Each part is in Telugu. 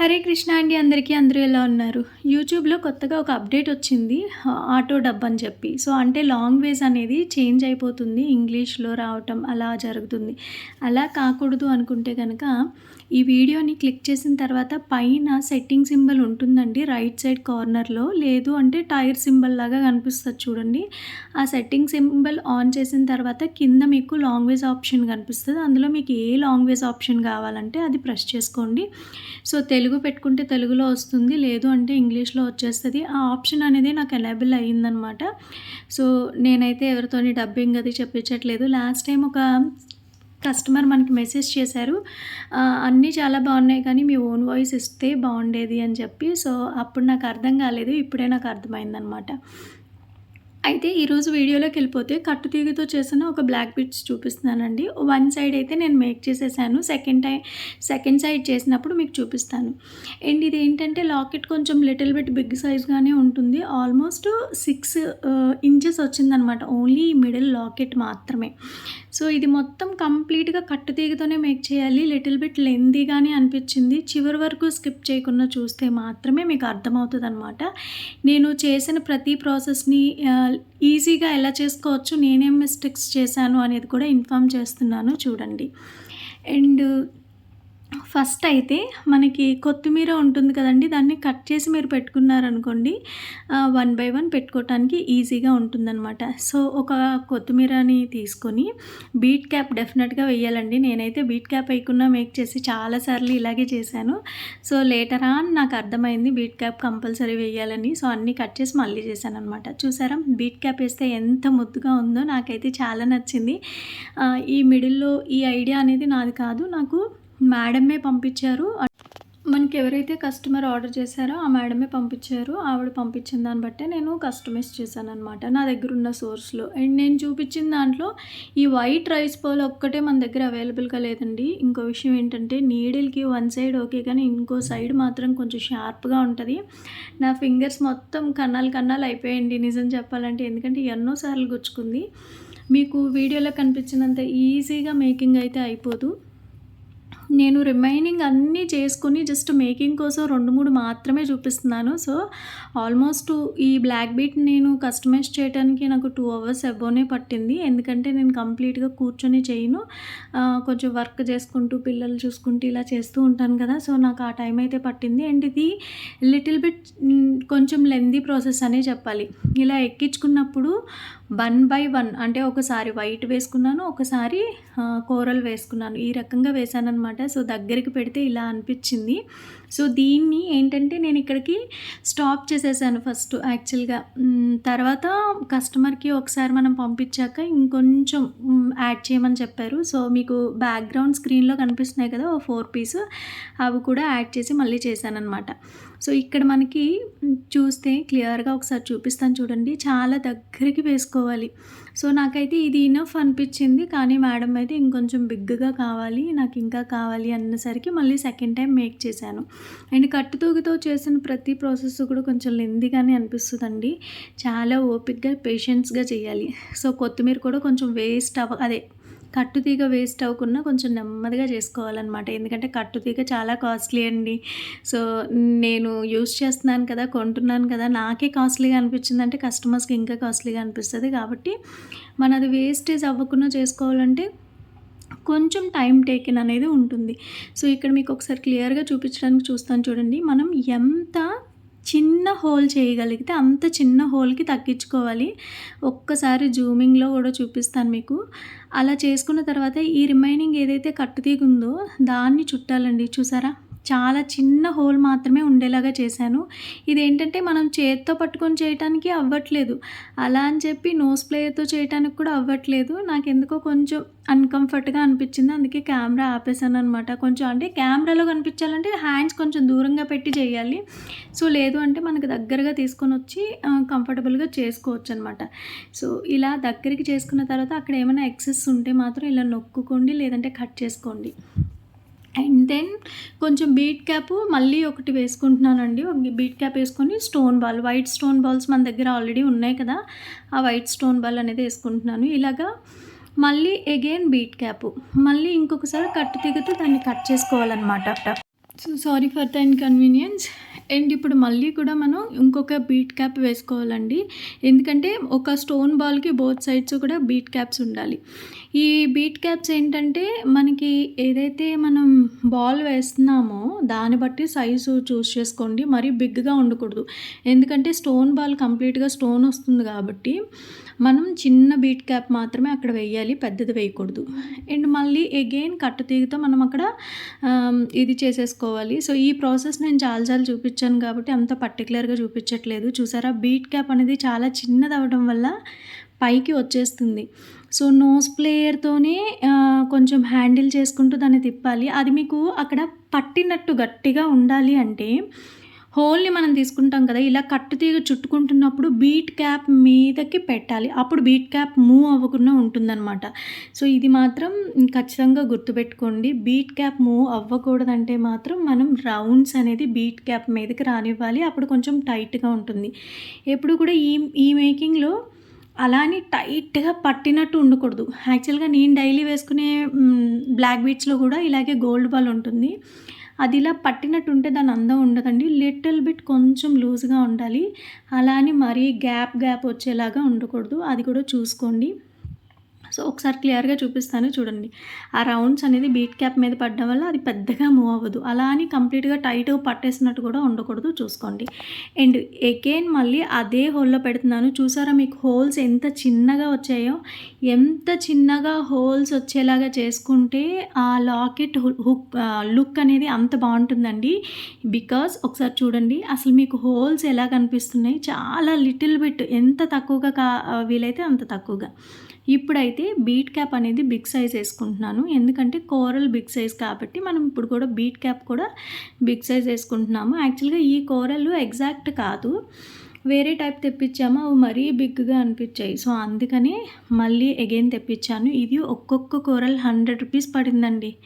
హరే కృష్ణ అండి అందరికీ అందరూ ఎలా ఉన్నారు? యూట్యూబ్లో కొత్తగా ఒక అప్డేట్ వచ్చింది ఆటో డబ్ అని చెప్పి. సో అంటే లాంగ్వేజ్ అనేది చేంజ్ అయిపోతుంది ఇంగ్లీష్లో రావటం అలా జరుగుతుంది. అలా కాకూడదు అనుకుంటే కనుక ఈ వీడియోని క్లిక్ చేసిన తర్వాత పైన సెట్టింగ్ సింబల్ ఉంటుందండి రైట్ సైడ్ కార్నర్లో. లేదు అంటే టైర్ సింబల్ లాగా కనిపిస్తుంది చూడండి. ఆ సెట్టింగ్ సింబల్ ఆన్ చేసిన తర్వాత కింద మీకు లాంగ్వేజ్ ఆప్షన్ కనిపిస్తుంది. అందులో మీకు ఏ లాంగ్వేజ్ ఆప్షన్ కావాలంటే అది ప్రెస్ చేసుకోండి. సో తెలుగు తెలుగు పెట్టుకుంటే తెలుగులో వస్తుంది లేదు అంటే ఇంగ్లీష్లో వచ్చేస్తుంది. ఆ ఆప్షన్ అనేది నాకు ఎనేబుల్ అయ్యిందనమాట. సో నేనైతే ఎవరితోని డబ్బింగ్ అది చెప్పించట్లేదు. లాస్ట్ టైం ఒక కస్టమర్ మనకి మెసేజ్ చేశారు అన్నీ చాలా బాగున్నాయి కానీ మీ ఓన్ వాయిస్ ఇస్తే బాగుండేది అని చెప్పి. సో అప్పుడు నాకు అర్థం కాలేదు ఇప్పుడే నాకు అర్థమైందనమాట. అయితే ఈరోజు వీడియోలోకి వెళ్ళిపోతే కట్టుతీగతో చేసిన ఒక బ్లాక్ బిట్స్ చూపిస్తున్నానండి. వన్ సైడ్ అయితే నేను మేక్ చేసేసాను. సెకండ్ టైం సెకండ్ సైడ్ చేసినప్పుడు మీకు చూపిస్తాను. అండ్ ఇది ఏంటంటే లాకెట్ కొంచెం లిటిల్ బిట్ బిగ్ సైజ్గానే ఉంటుంది. ఆల్మోస్ట్ సిక్స్ ఇంచెస్ వచ్చిందనమాట. ఓన్లీ మిడిల్ లాకెట్ మాత్రమే. సో ఇది మొత్తం కంప్లీట్గా కట్టుతీగతోనే మేక్ చేయాలి. లిటిల్ బిట్ లెందీగానే అనిపించింది. చివరి వరకు స్కిప్ చేయకుండా చూస్తే మాత్రమే మీకు అర్థమవుతుంది అనమాట నేను చేసిన ప్రతి ప్రాసెస్ని ఈజీగా ఎలా చేసుకోవచ్చు నేనేం మిస్టేక్స్ చేశాను అనేది కూడా ఇన్ఫామ్ చేస్తున్నాను. చూడండి. అండ్ ఫస్ట్ అయితే మనకి కొత్తిమీర ఉంటుంది కదండి దాన్ని కట్ చేసి మీరు పెట్టుకున్నారనుకోండి వన్ బై వన్ పెట్టుకోవటానికి ఈజీగా ఉంటుందన్నమాట. సో ఒక కొత్తిమీరని తీసుకొని బీట్ క్యాప్ డెఫినెట్గా వేయాలండి నేనైతే బీట్ క్యాప్ వేయకుండా మేక్ చేసి చాలాసార్లు ఇలాగే చేశాను. సో లేటర్ ఆన్ నాకు అర్థమైంది బీట్ క్యాప్ కంపల్సరీ వేయాలని సో అన్నీ కట్ చేసి మళ్ళీ చేశాను అనమాట చూసారా? బీట్ క్యాప్ వేస్తే ఎంత ముద్దుగా ఉందో నాకైతే చాలా నచ్చింది. ఈ మిడిల్లో ఈ ఐడియా అనేది నాది కాదు. నాకు మేడమే పంపించారు. మనకి ఎవరైతే కస్టమర్ ఆర్డర్ చేశారో ఆ మేడమే పంపించారు. ఆవిడ పంపించిన దాన్ని బట్టే నేను కస్టమైజ్ చేశాను అనమాట నా దగ్గర ఉన్న సోర్స్లో. అండ్ నేను చూపించిన దాంట్లో ఈ వైట్ రైస్ పౌల్ ఒక్కటే మన దగ్గర అవైలబుల్గా లేదండి. ఇంకో విషయం ఏంటంటే నీడిల్కి వన్ సైడ్ ఓకే కానీ ఇంకో సైడ్ మాత్రం కొంచెం షార్ప్గా ఉంటుంది. నా ఫింగర్స్ మొత్తం కన్నాలు కన్నాలు అయిపోయాయండి. నిజం చెప్పాలంటే ఎందుకంటే ఎన్నోసార్లు గుచ్చుకుంది. మీకు వీడియోలో కనిపించినంత ఈజీగా మేకింగ్ అయితే అయిపోదు. నేను రిమైనింగ్ అన్నీ చేసుకుని జస్ట్ మేకింగ్ కోసం రెండు మూడు మాత్రమే చూపిస్తున్నాను. సో ఆల్మోస్ట్ ఈ బ్లాక్ బీట్ నేను కస్టమైజ్ చేయడానికి నాకు టూ అవర్స్ అబోనే పట్టింది. ఎందుకంటే నేను కంప్లీట్గా కూర్చొని చేయను. కొంచెం వర్క్ చేసుకుంటూ పిల్లలు చూసుకుంటూ ఇలా చేస్తూ ఉంటాను కదా. సో నాకు ఆ టైం అయితే పట్టింది. అండ్ ఇది లిటిల్ బిట్ కొంచెం లెందీ ప్రాసెస్ అనే చెప్పాలి. ఇలా ఎక్కించుకున్నప్పుడు వన్ బై వన్ అంటే ఒకసారి వైట్ వేసుకున్నాను ఒకసారి కూరలు వేసుకున్నాను. ఈ రకంగా వేసాను అనమాట సో దగ్గరికి పెడితే ఇలా అనిపించింది. సో దీన్ని ఏంటంటే నేను ఇక్కడికి స్టాప్ చేసేసాను ఫస్ట్ యాక్చువల్గా. తర్వాత కస్టమర్కి ఒకసారి మనం పంపించాక ఇంకొంచెం యాడ్ చేయమని చెప్పారు. సో మీకు బ్యాక్గ్రౌండ్ స్క్రీన్లో కనిపిస్తున్నాయి కదా ఓ ఫోర్ పీస్. అవి కూడా యాడ్ చేసి మళ్ళీ చేశానమాట సో ఇక్కడ మనకి చూస్తే క్లియర్గా ఒకసారి చూపిస్తాను చూడండి. చాలా దగ్గరికి వేసుకో వేసుకోవాలి సో నాకైతే ఇది ఇనఫ్ అనిపించింది. కానీ మేడం అయితే ఇంకొంచెం బిగ్గా కావాలి నాకు ఇంకా కావాలి అన్నసరికి మళ్ళీ సెకండ్ టైం మేక్ చేశాను. అండ్ కట్టుతూగుతో చేసిన ప్రతి ప్రాసెస్ కూడా కొంచెం లెందిగానే అనిపిస్తుందండి. చాలా ఓపిక్గా పేషెన్స్గా చేయాలి. సో కొత్తిమీర కూడా కొంచెం వేస్ట్ అవ అదే కట్టుతీగ వేస్ట్ అవ్వకుండా కొంచెం నెమ్మదిగా చేసుకోవాలన్నమాట. ఎందుకంటే కట్టుతీగ చాలా కాస్ట్లీ అండి. సో నేను యూస్ చేస్తున్నాను కదా కొంటున్నాను కదా నాకే కాస్ట్లీగా అనిపించింది అంటే కస్టమర్స్కి ఇంకా కాస్ట్లీగా అనిపిస్తుంది. కాబట్టి మనది వేస్టేజ్ అవ్వకుండా చేసుకోవాలంటే కొంచెం టైం టేకెన్ అనేది ఉంటుంది. సో ఇక్కడ మీకు ఒకసారి క్లియర్గా చూపించడానికి చూస్తాను చూడండి. మనం ఎంత చిన్న హోల్ చేయగలిగితే అంత చిన్న హోల్కి తగ్గించుకోవాలి. ఒక్కసారి జూమింగ్లో కూడా చూపిస్తాను మీకు. అలా చేసుకున్న తర్వాత ఈ రిమైనింగ్ ఏదైతే కట్టుతీగుందో దాన్ని చుట్టాలండి. చూసారా? చాలా చిన్న హోల్ మాత్రమే ఉండేలాగా చేశాను. ఇదేంటంటే మనం చేతితో పట్టుకొని చేయటానికి అవ్వట్లేదు. అలా అని చెప్పి నోస్ ప్లేయర్తో చేయటానికి కూడా అవ్వట్లేదు. నాకు ఎందుకో కొంచెం అన్కంఫర్ట్గా అనిపించింది. అందుకే కెమెరా ఆపేసాను అనమాట కొంచెం అంటే కెమెరాలో కనిపించాలంటే హ్యాండ్స్ కొంచెం దూరంగా పెట్టి చేయాలి. సో లేదు అంటే మనకు దగ్గరగా తీసుకొని వచ్చి కంఫర్టబుల్గా చేసుకోవచ్చు అనమాట సో ఇలా దగ్గరికి చేసుకున్న తర్వాత అక్కడ ఏమైనా ఎక్సెస్ ఉంటే మాత్రం ఇలా నొక్కుకోండి లేదంటే కట్ చేసుకోండి. అండ్ దెన్ కొంచెం బీట్ క్యాప్ మళ్ళీ ఒకటి వేసుకుంటున్నానండి. బీట్ క్యాప్ వేసుకొని stone ball white stone balls మన దగ్గర ఆల్రెడీ ఉన్నాయి కదా. ఆ వైట్ స్టోన్ బాల్ అనేది వేసుకుంటున్నాను. ఇలాగా మళ్ళీ అగైన్ బీట్ క్యాప్. మళ్ళీ ఇంకొకసారి కట్టు తిగుతూ దాన్ని కట్ చేసుకోవాలన్నమాట. So sorry for the inconvenience and ఇప్పుడు మళ్ళీ కూడా మనం ఇంకొక బీట్ క్యాప్ వేసుకోవాలండి. ఎందుకంటే ఒక స్టోన్ బాల్కి బోత్ సైడ్స్ కూడా బీట్ క్యాప్స్ ఉండాలి. ఈ బీట్ క్యాప్స్ ఏంటంటే మనకి ఏదైతే మనం బాల్ వేస్తున్నామో దాన్ని బట్టి సైజు చూస్ చేసుకోండి. మరీ బిగ్గా ఉండకూడదు. ఎందుకంటే స్టోన్ బాల్ కంప్లీట్గా స్టోన్ వస్తుంది కాబట్టి మనం చిన్న బీట్ క్యాప్ మాత్రమే అక్కడ వేయాలి. పెద్దది వేయకూడదు. అండ్ మళ్ళీ ఎగైన్ కట్టు తీగతో మనం అక్కడ ఇది చేసేసుకోవాలి. సో ఈ ప్రాసెస్ నేను చాలాసార్లు చూపించాను కాబట్టి అంత పర్టికులర్గా చూపించట్లేదు. చూసారా? బీట్ క్యాప్ అనేది చాలా చిన్నది అవ్వడం వల్ల పైకి వచ్చేస్తుంది. సో నోస్ ప్లేయర్తోనే కొంచెం హ్యాండిల్ చేసుకుంటూ దాన్ని తిప్పాలి. అది మీకు అక్కడ పట్టినట్టు గట్టిగా ఉండాలి అంటే హోల్ని మనం తీసుకుంటాం కదా ఇలా కట్టు తీగ చుట్టుకుంటున్నప్పుడు బీట్ క్యాప్ మీదకి పెట్టాలి. అప్పుడు బీట్ క్యాప్ మూవ్ అవ్వకుండా ఉంటుందన్నమాట. సో ఇది మాత్రం ఖచ్చితంగా గుర్తుపెట్టుకోండి. బీట్ క్యాప్ మూవ్ అవ్వకూడదంటే మాత్రం మనం రౌండ్స్ అనేది బీట్ క్యాప్ మీదకి రానివ్వాలి. అప్పుడు కొంచెం టైట్గా ఉంటుంది. ఎప్పుడు కూడా ఈ ఈ మేకింగ్లో అలానే టైట్గా పట్టినట్టు ఉండకూడదు. యాక్చువల్గా నేను డైలీ వేసుకునే బ్లాక్ బీట్స్లో కూడా ఇలాగే గోల్డ్ బాల్ ఉంటుంది. అది ఇలా పట్టినట్టు ఉంటే దాని అందం ఉండదండి. లిటిల్ బిట్ కొంచెం లూజ్గా ఉండాలి. అలా అని మరీ గ్యాప్ గ్యాప్ వచ్చేలాగా ఉండకూడదు. అది కూడా చూసుకోండి. సో ఒకసారి క్లియర్గా చూపిస్తాను చూడండి. ఆ రౌండ్స్ అనేది బీట్ క్యాప్ మీద పడడం వల్ల అది పెద్దగా మూవ్ అవ్వదు. అలా అని కంప్లీట్గా టైట్ పట్టేసినట్టు కూడా ఉండకూడదు చూసుకోండి. అండ్ ఎగైన్ మళ్ళీ అదే హోల్లో పెడుతున్నాను. చూసారా మీకు హోల్స్ ఎంత చిన్నగా వచ్చాయో? ఎంత చిన్నగా హోల్స్ వచ్చేలాగా చేసుకుంటే ఆ లాకెట్ హుక్ లుక్ అనేది అంత బాగుంటుందండి. బికాస్ ఒకసారి చూడండి అసలు మీకు హోల్స్ ఎలా కనిపిస్తున్నాయి? చాలా లిటిల్ బిట్. ఎంత తక్కువగా కా వీలైతే అంత తక్కువగా. ఇప్పుడైతే బీట్ క్యాప్ అనేది బిగ్ సైజ్ వేసుకుంటున్నాను. ఎందుకంటే కోరల్ బిగ్ సైజ్ కాబట్టి మనం ఇప్పుడు కూడా బీట్ క్యాప్ కూడా బిగ్ సైజ్ వేసుకుంటున్నాము. యాక్చువల్గా ఈ కోరలు ఎగ్జాక్ట్ కాదు. వేరే టైప్ తెప్పించాము? అవి మరీ బిగ్గా అనిపించాయి. సో అందుకని మళ్ళీ అగైన్ తెప్పించాను. ఇది ఒక్కొక్క కూరలు హండ్రెడ్ రూపీస్ పడిందండి.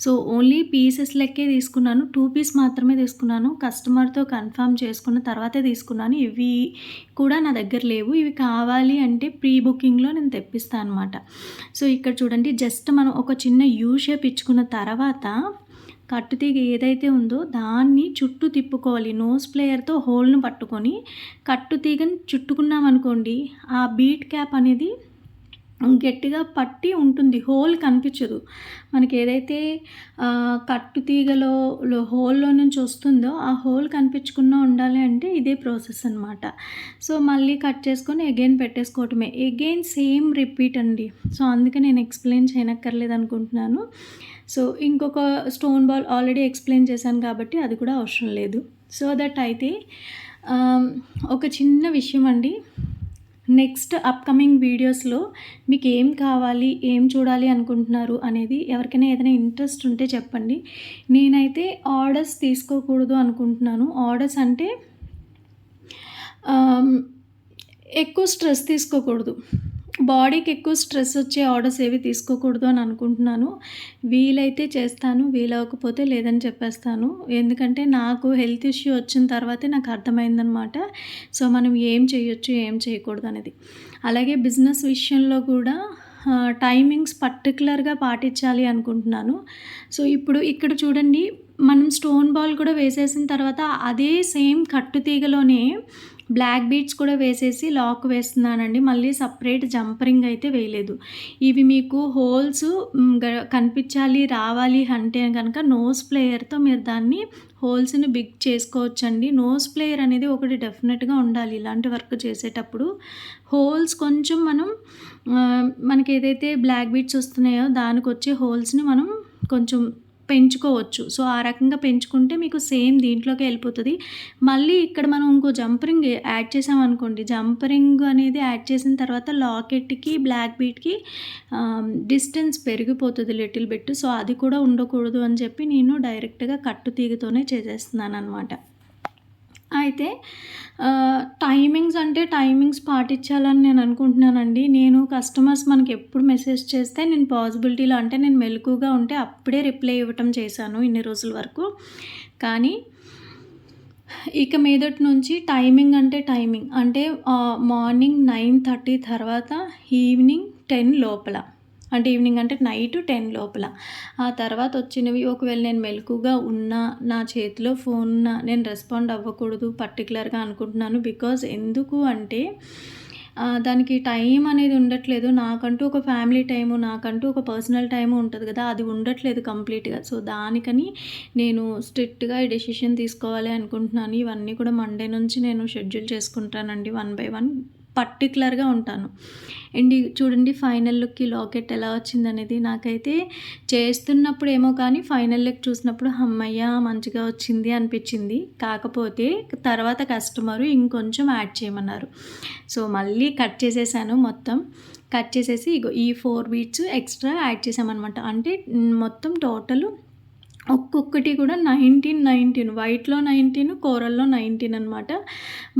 సో ఓన్లీ పీసెస్ లెక్కే తీసుకున్నాను. టూ పీస్ మాత్రమే తీసుకున్నాను. కస్టమర్తో కన్ఫర్మ్ చేసుకున్న తర్వాతే తీసుకున్నాను. ఇవి కూడా నా దగ్గర లేవు. ఇవి కావాలి అంటే ప్రీ బుకింగ్లో నేను తెప్పిస్తాను అనమాట సో ఇక్కడ చూడండి. జస్ట్ మనం ఒక చిన్న యూ షేప్ ఇచ్చుకున్న తర్వాత కట్టుతీగ ఏదైతే ఉందో దాన్ని చుట్టూ తిప్పుకోవాలి. నోస్ ప్లేయర్తో హోల్ను పట్టుకొని కట్టుతీగని చుట్టుకున్నామనుకోండి ఆ బీట్ క్యాప్ అనేది గట్టిగా పట్టి ఉంటుంది. హోల్ కనిపించదు. మనకి ఏదైతే కట్టు తీగలో హోల్లో నుంచి వస్తుందో ఆ హోల్ కనిపించకుండా ఉండాలి అంటే ఇదే ప్రాసెస్ అనమాట సో మళ్ళీ కట్ చేసుకొని అగైన్ పెట్టేసుకోవటమే. అగైన్ సేమ్ రిపీట్ అండి. సో అందుకే నేను ఎక్స్ప్లెయిన్ చేయనక్కర్లేదు అనుకుంటున్నాను. సో ఇంకొక స్టోన్ బాల్ ఆల్రెడీ ఎక్స్ప్లెయిన్ చేశాను కాబట్టి అది కూడా అవసరం లేదు. సో దట్ అయితే ఒక చిన్న విషయం అండి. నెక్స్ట్ అప్కమింగ్ వీడియోస్లో మీకు ఏం కావాలి ఏం చూడాలి అనుకుంటున్నారు అనేది ఎవరికైనా ఏదైనా ఇంట్రెస్ట్ ఉంటే చెప్పండి. నేనైతే ఆర్డర్స్ తీసుకోకూడదు అనుకుంటున్నాను. ఆర్డర్స్ అంటే ఎక్కువ స్ట్రెస్ తీసుకోకూడదు. బాడీకి ఎక్కువ స్ట్రెస్ వచ్చే ఆర్డర్స్ ఏవి తీసుకోకూడదు అని అనుకుంటున్నాను. వీలైతే చేస్తాను వీలవకపోతే లేదని చెప్పేస్తాను. ఎందుకంటే నాకు హెల్త్ ఇష్యూ వచ్చిన తర్వాతే నాకు అర్థమైందనమాట. సో మనం ఏం చేయొచ్చు ఏం చేయకూడదు అనేది. అలాగే బిజినెస్ విషయంలో కూడా టైమింగ్స్ పర్టికులర్గా పాటించాలి అనుకుంటున్నాను. సో ఇప్పుడు ఇక్కడ చూడండి మనం స్టోన్ బాల్ కూడా వేసేసిన తర్వాత అదే సేమ్ కట్టు తీగలోనే బ్లాక్ బీట్స్ కూడా వేసేసి లాక్ వేస్తున్నానండి. మళ్ళీ సపరేట్ జంపరింగ్ అయితే వేయలేదు. ఇవి మీకు హోల్స్ కనిపించాలి రావాలి అంటే కనుక నోస్ ప్లేయర్తో మీరు దాన్ని హోల్స్ని బిగ్ చేసుకోవచ్చండి. నోస్ ప్లేయర్ అనేది ఒకటి డెఫినెట్గా ఉండాలి ఇలాంటి వర్క్ చేసేటప్పుడు. హోల్స్ కొంచెం మనం మనకి ఏదైతే బ్లాక్ బీట్స్ వస్తున్నాయో దానికి వచ్చే హోల్స్ని మనం కొంచెం పెంచుకోవచ్చు. సో ఆ రకంగా పెంచుకుంటే మీకు సేమ్ దీంట్లోకి వెళ్ళిపోతుంది. మళ్ళీ ఇక్కడ మనం ఇంకో జంపరింగ్ యాడ్ చేసామనుకోండి. జంపరింగ్ అనేది యాడ్ చేసిన తర్వాత లాకెట్కి బ్లాక్ బీట్కి డిస్టెన్స్ పెరిగిపోతుంది లిటిల్ బిట్. సో అది కూడా ఉండకూడదు అని చెప్పి నేను డైరెక్ట్గా కట్టు తీగతోనే చేసేస్తున్నాను అనమాట అయితే టైమింగ్స్ అంటే టైమింగ్స్ పాటించాలని నేను అనుకుంటున్నానండి. నేను కస్టమర్స్ మనకి ఎప్పుడు మెసేజ్ చేస్తే నేను పాసిబిలిటీలో అంటే నేను మెలకుగా ఉంటే అప్పుడే రిప్లై ఇవ్వటం చేశాను ఇన్ని రోజుల వరకు. కానీ ఇక మీదటి నుంచి టైమింగ్ అంటే టైమింగ్ అంటే మార్నింగ్ నైన్ థర్టీ తర్వాత ఈవినింగ్ టెన్ లోపల. అంటే ఈవినింగ్ అంటే నైట్ టెన్ లోపల. ఆ తర్వాత వచ్చినవి ఒకవేళ నేను మెలకుగా ఉన్నా నా చేతిలో ఫోన్ నేను రెస్పాండ్ అవ్వకూడదు పర్టికులర్గా అనుకుంటున్నాను బికాజ్ ఎందుకు అంటే దానికి టైం అనేది ఉండట్లేదు. నాకంటూ ఒక ఫ్యామిలీ టైము నాకంటూ ఒక పర్సనల్ టైము ఉంటుంది కదా అది ఉండట్లేదు కంప్లీట్గా సో దానికని నేను స్ట్రిక్ట్గా ఈ డెసిషన్ తీసుకోవాలి అనుకుంటున్నాను. ఇవన్నీ కూడా మండే నుంచి నేను షెడ్యూల్ చేసుకుంటానండి వన్ బై వన్ పర్టికులర్గా ఉంటాను. అండ్ చూడండి ఫైనల్ లుక్కి లాకెట్ ఎలా వచ్చిందనేది నాకైతే చేస్తున్నప్పుడు ఏమో కానీ ఫైనల్ లుక్ చూసినప్పుడు అమ్మయ్య మంచిగా వచ్చింది అనిపించింది. కాకపోతే తర్వాత కస్టమరు ఇంకొంచెం యాడ్ చేయమన్నారు. సో మళ్ళీ కట్ చేసేసాను మొత్తం. కట్ చేసేసి ఇగో ఈ ఫోర్ బీట్స్ ఎక్స్ట్రా యాడ్ చేసామన్నమాట. అంటే మొత్తం టోటల్ ఒక్కొక్కటి కూడా నైన్టీన్ నైన్టీన్ వైట్లో నైన్టీన్ కూరల్లో నైన్టీన్ అనమాట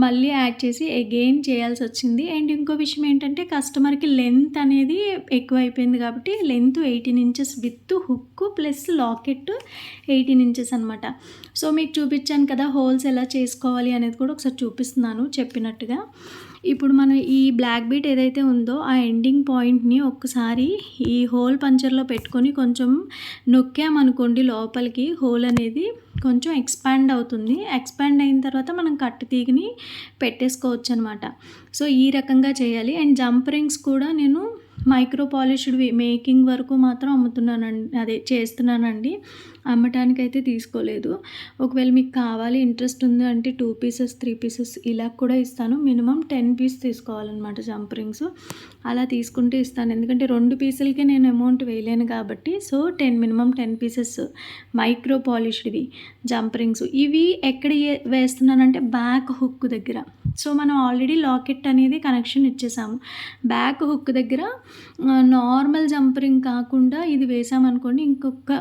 మళ్ళీ యాడ్ చేసి అగైన్ చేయాల్సి వచ్చింది. అండ్ ఇంకో విషయం ఏంటంటే కస్టమర్కి లెంత్ అనేది ఎక్కువ అయిపోయింది కాబట్టి length eighteen inches with hook plus locket eighteen inches అనమాట సో మీకు చూపించాను కదా హోల్స్ ఎలా చేసుకోవాలి అనేది కూడా ఒకసారి చూపిస్తున్నాను చెప్పినట్టుగా. ఇప్పుడు మనం ఈ బ్లాక్ బీట్ ఏదైతే ఉందో ఆ ఎండింగ్ పాయింట్ని ఒక్కసారి ఈ హోల్ పంచర్లో పెట్టుకొని కొంచెం నొక్కామనుకోండి లోపలికి హోల్ అనేది కొంచెం ఎక్స్పాండ్ అవుతుంది. ఎక్స్పాండ్ అయిన తర్వాత మనం కట్టు తీగిని పెట్టేసుకోవచ్చు అనమాట సో ఈ రకంగా చేయాలి. అండ్ జంప్ రింగ్స్ కూడా నేను మైక్రో పాలిష్డ్ మేకింగ్ వరకు మాత్రం అమ్ముతున్నానండి అదే చేస్తున్నానండి. అమ్మటానికి అయితే తీసుకోలేదు. ఒకవేళ మీకు కావాలి ఇంట్రెస్ట్ ఉంది అంటే టూ పీసెస్ త్రీ పీసెస్ ఇలా కూడా ఇస్తాను. మినిమం టెన్ పీస్ తీసుకోవాలన్నమాట జంప్ రింగ్స్ అలా తీసుకుంటే ఇస్తాను. ఎందుకంటే రెండు పీసులకే నేను అమౌంట్ వేయలేను కాబట్టి so ten minimum ten pieces micro పాలిష్డ్వి jump rings ఇవి ఎక్కడ వేస్తున్నానంటే బ్యాక్ హుక్ దగ్గర. సో మనం ఆల్రెడీ లాకెట్ అనేది కనెక్షన్ ఇచ్చేసాము. బ్యాక్ హుక్ దగ్గర నార్మల్ జంప్ రింగ్ కాకుండా ఇది వేసామనుకోండి ఇంకొక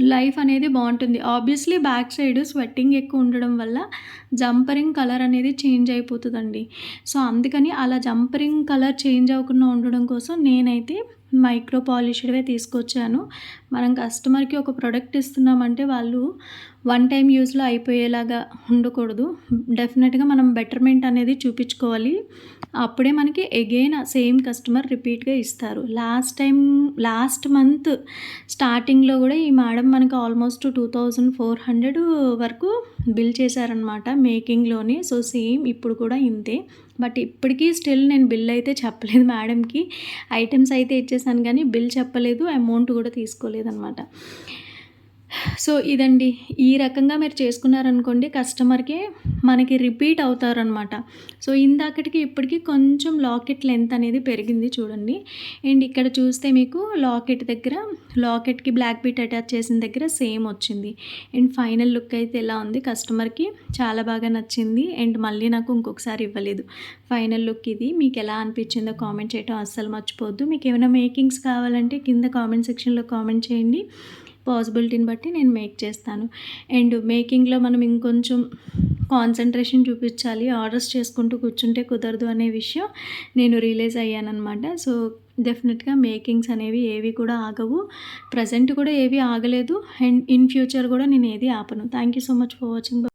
లైఫ్ అనేది బాగుంటుంది. ఆబ్వియస్లీ బ్యాక్ సైడ్ స్వెట్టింగ్ ఎక్కువ ఉండడం వల్ల జంపరింగ్ కలర్ అనేది చేంజ్ అయిపోతుందండి. సో అందుకని అలా జంపరింగ్ కలర్ చేంజ్ అవ్వకుండా ఉండడం కోసం నేనైతే మైక్రో పాలిష్డ్వే తీసుకొచ్చాను. మనం కస్టమర్కి ఒక ప్రోడక్ట్ ఇస్తున్నామంటే వాళ్ళు వన్ టైం యూస్లో అయిపోయేలాగా ఉండకూడదు. డెఫినెట్గా మనం బెటర్మెంట్ అనేది చూపించుకోవాలి. అప్పుడే మనకి అగైన్ సేమ్ కస్టమర్ రిపీట్గా ఇస్తారు. లాస్ట్ టైం లాస్ట్ మంత్ స్టార్టింగ్లో కూడా ఈ మేడం మనకి almost two thousand four hundred వరకు బిల్ చేశారనమాట మేకింగ్లోనే. సో సేమ్ ఇప్పుడు కూడా ఇంతే. బట్ ఇప్పటికీ స్టిల్ నేను బిల్ అయితే చెప్పలేదు మేడంకి. ఐటమ్స్ అయితే ఇచ్చేసాను కానీ బిల్ చెప్పలేదు అమౌంట్ కూడా తీసుకోలేదు అనమాట సో ఇదండి ఈ రకంగా మీరు చేసుకున్నారనుకోండి కస్టమర్కి మనకి రిపీట్ అవుతారనమాట సో ఇందాకటికి ఇప్పటికి కొంచెం లాకెట్ లెంత్ అనేది పెరిగింది చూడండి. అండ్ ఇక్కడ చూస్తే మీకు లాకెట్ దగ్గర లాకెట్కి బ్లాక్ బీట్ అటాచ్ చేసిన దగ్గర సేమ్ వచ్చింది. అండ్ ఫైనల్ లుక్ అయితే ఎలా ఉంది కస్టమర్కి చాలా బాగా నచ్చింది. అండ్ మళ్ళీ నాకు ఇంకొకసారి ఇవ్వలేదు. ఫైనల్ లుక్ ఇది. మీకు ఎలా అనిపించిందో కామెంట్ చేయడం అస్సలు మర్చిపోవద్దు. మీకు ఏమైనా మేకింగ్స్ కావాలంటే కింద కామెంట్ సెక్షన్లో కామెంట్ చేయండి. పాసిబిలిటీని బట్టి నేను మేక్ చేస్తాను. అండ్ మేకింగ్లో మనం ఇంకొంచెం కాన్సన్ట్రేషన్ చూపించాలి ఆర్డర్స్ చేసుకుంటూ కూర్చుంటే కుదరదు అనే విషయం నేను రియలైజ్ అయ్యానమాట సో డెఫినెట్గా మేకింగ్స్ అనేవి ఏవి కూడా ఆగవు. ప్రజెంట్ కూడా ఏవి ఆగలేదు. అండ్ ఇన్ ఫ్యూచర్ కూడా నేను ఏది ఆపను. Thank you so much for watching.